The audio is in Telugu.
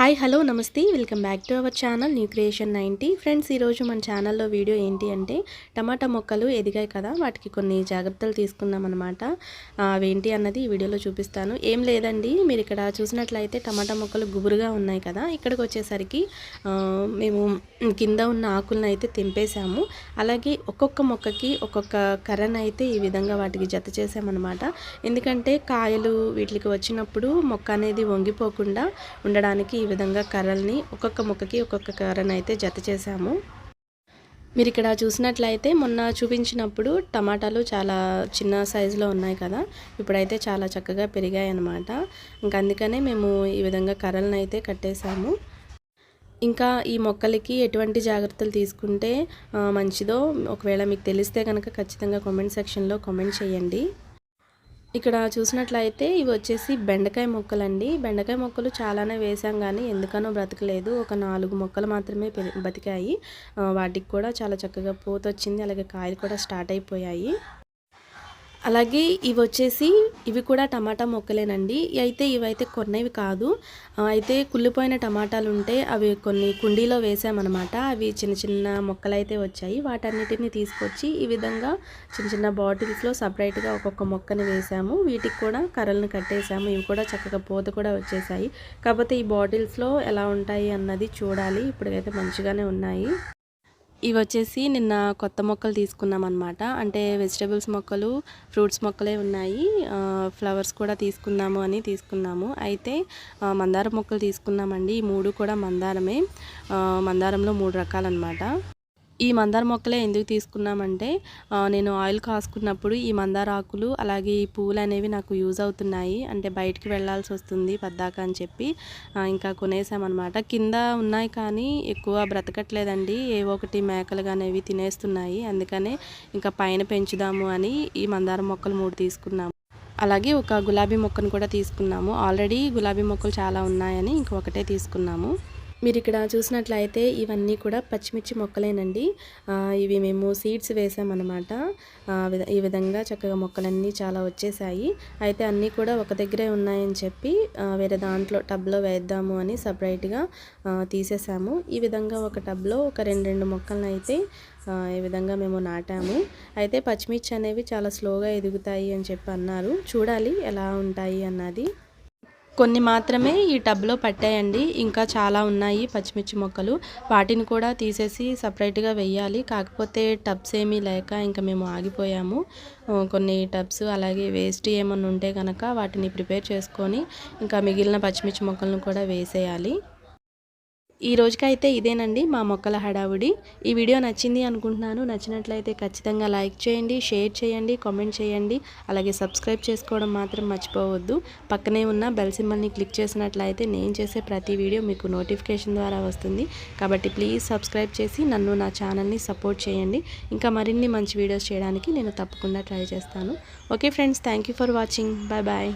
హాయ్ హలో నమస్తే. Welcome back to our channel new creation ninety friends ఈరోజు మన ఛానల్లో వీడియో ఏంటి అంటే టమాటా మొక్కలు ఎదిగాయి కదా వాటికి కొన్ని జాగ్రత్తలు తీసుకున్నాం అనమాట అవేంటి అన్నది ఈ వీడియోలో చూపిస్తాను. ఏం లేదండి మీరు ఇక్కడ చూసినట్లయితే టమాటా మొక్కలు గుబురుగా ఉన్నాయి కదా ఇక్కడికి వచ్చేసరికి మేము కింద ఉన్న ఆకులను అయితే తెంపేశాము. అలాగే ఒక్కొక్క మొక్కకి ఒక్కొక్క కర్రను అయితే ఈ విధంగా వాటికి జత చేసామన్నమాట ఎందుకంటే కాయలు వీటికి వచ్చినప్పుడు మొక్క అనేది వంగిపోకుండా ఉండడానికి ఈ విధంగా కర్రల్ని ఒక్కొక్క ముక్కకి ఒక్కొక్క కర్రను అయితే జత చేసాము మీరు ఇక్కడ చూసినట్లయితే మొన్న చూపించినప్పుడు టమాటాలు చాలా చిన్న సైజులో ఉన్నాయి కదా ఇప్పుడైతే చాలా చక్కగా పెరిగాయి అన్నమాట ఇంకా అందుకనే మేము ఈ విధంగా కర్రలను అయితే కట్టేశాము. ఇంకా ఈ మొక్కలకి ఎటువంటి జాగ్రత్తలు తీసుకుంటే మంచిదో ఒకవేళ మీకు తెలిస్తే కనుక ఖచ్చితంగా కామెంట్ సెక్షన్లో కామెంట్ చేయండి. ఇక్కడ చూసినట్లయితే ఇవి వచ్చేసి బెండకాయ మొక్కలండి. బెండకాయ మొక్కలు చాలానే వేసాం కానీ ఎందుకనో బ్రతకలేదు. ఒక నాలుగు మొక్కలు మాత్రమే బతికాయి. వాటికి కూడా చాలా చక్కగా పూత వచ్చింది అలాగే కాయలు కూడా స్టార్ట్ అయిపోయాయి. అలాగే ఇవి వచ్చేసి ఇవి కూడా టమాటా మొక్కలేనండి. అయితే ఇవైతే కొన్నవి కాదు. అయితే కుళ్ళిపోయిన టమాటాలు ఉంటే అవి కొన్ని కుండీలో వేసామన్నమాట. అవి చిన్న చిన్న మొక్కలు అయితే వచ్చాయి. వాటన్నిటిని తీసుకొచ్చి ఈ విధంగా చిన్న చిన్న బాటిల్స్లో సపరేట్గా ఒక్కొక్క మొక్కని వేసాము. వీటికి కూడా కర్రలను కట్టేసాము. ఇవి కూడా చక్కగా పూత కూడా వచ్చేసాయి. కాకపోతే ఈ బాటిల్స్లో ఎలా ఉంటాయి అన్నది చూడాలి. ఇప్పటికైతే మంచిగానే ఉన్నాయి. ఇవి వచ్చేసి నిన్న కొత్త మొక్కలు తీసుకున్నాం అనమాట అంటే వెజిటేబుల్స్ మొక్కలు ఫ్రూట్స్ మొక్కలే ఉన్నాయి. ఫ్లవర్స్ కూడా తీసుకుందాము అని తీసుకున్నాము. అయితే మందారం మందార మొక్కలు తీసుకున్నామండి. ఈ మూడు కూడా మందారమే. మందారంలో మూడు రకాలన్నమాట. ఈ మందార మొక్కలే ఎందుకు తీసుకున్నామంటే నేను ఆయిల్ కాసుకున్నప్పుడు ఈ మందార ఆకులు అలాగే ఈ పూలు అనేవి నాకు యూజ్ అవుతున్నాయి. అంటే బయటికి వెళ్ళాల్సి వస్తుంది పద్దాక అని చెప్పి ఇంకా కొనేసామన్నమాట. కింద ఉన్నాయి కానీ ఎక్కువ బ్రతకట్లేదండి. ఏవో ఒకటి మేకలు కానీ తినేస్తున్నాయి. అందుకనే ఇంకా పైన పెంచుదాము అని ఈ మందార మొక్కలు మూడు తీసుకున్నాము. అలాగే ఒక గులాబీ మొక్కను కూడా తీసుకున్నాము. ఆల్రెడీ గులాబీ మొక్కలు చాలా ఉన్నాయని ఇంకొకటే తీసుకున్నాము. మీరు ఇక్కడ చూసినట్లయితే ఇవన్నీ కూడా పచ్చిమిర్చి మొక్కలేనండి. ఇవి మేము సీడ్స్ వేసామన్నమాట. ఈ విధంగా చక్కగా మొక్కలన్నీ చాలా వచ్చేసాయి. అయితే అన్నీ కూడా ఒక దగ్గరే ఉన్నాయని చెప్పి వేరే దాంట్లో టబ్లో వేద్దాము అని సపరేట్గా తీసేసాము. ఈ విధంగా ఒక టబ్లో ఒక రెండు రెండు మొక్కలను అయితే ఈ విధంగా మేము నాటాము. అయితే పచ్చిమిర్చి అనేవి చాలా స్లోగా ఎదుగుతాయి అని చెప్పి అన్నారు. చూడాలి ఎలా ఉంటాయి అన్నది. కొన్ని మాత్రమే ఈ టబ్లో పట్టాయండి. ఇంకా చాలా ఉన్నాయి పచ్చిమిర్చి మొక్కలు. వాటిని కూడా తీసేసి సపరేట్గా వెయ్యాలి కాకపోతే టబ్స్ ఏమీ లేక ఇంకా మేము ఆగిపోయాము. కొన్ని టబ్స్ అలాగే వేస్ట్ ఏమన్నా ఉంటే కనుక వాటిని ప్రిపేర్ చేసుకొని ఇంకా మిగిలిన పచ్చిమిర్చి మొక్కలను కూడా వేసేయాలి. ఈ రోజుకైతే ఇదేనండి మా మొక్కల హడావుడి. ఈ వీడియో నచ్చింది అనుకుంటున్నాను. నచ్చినట్లయితే ఖచ్చితంగా లైక్ చేయండి షేర్ చేయండి కామెంట్ చేయండి. అలాగే సబ్స్క్రైబ్ చేసుకోవడం మాత్రం మర్చిపోవద్దు. పక్కనే ఉన్న బెల్ సింబల్ని క్లిక్ చేసినట్లయితే నేను చేసే ప్రతి వీడియో మీకు నోటిఫికేషన్ ద్వారా వస్తుంది. కాబట్టి ప్లీజ్ సబ్స్క్రైబ్ చేసి నన్ను నా ఛానల్ని సపోర్ట్ చేయండి. ఇంకా మరిన్ని మంచి వీడియోస్ చేయడానికి నేను తప్పకుండా ట్రై చేస్తాను. Okay friends thank you for watching. Bye bye.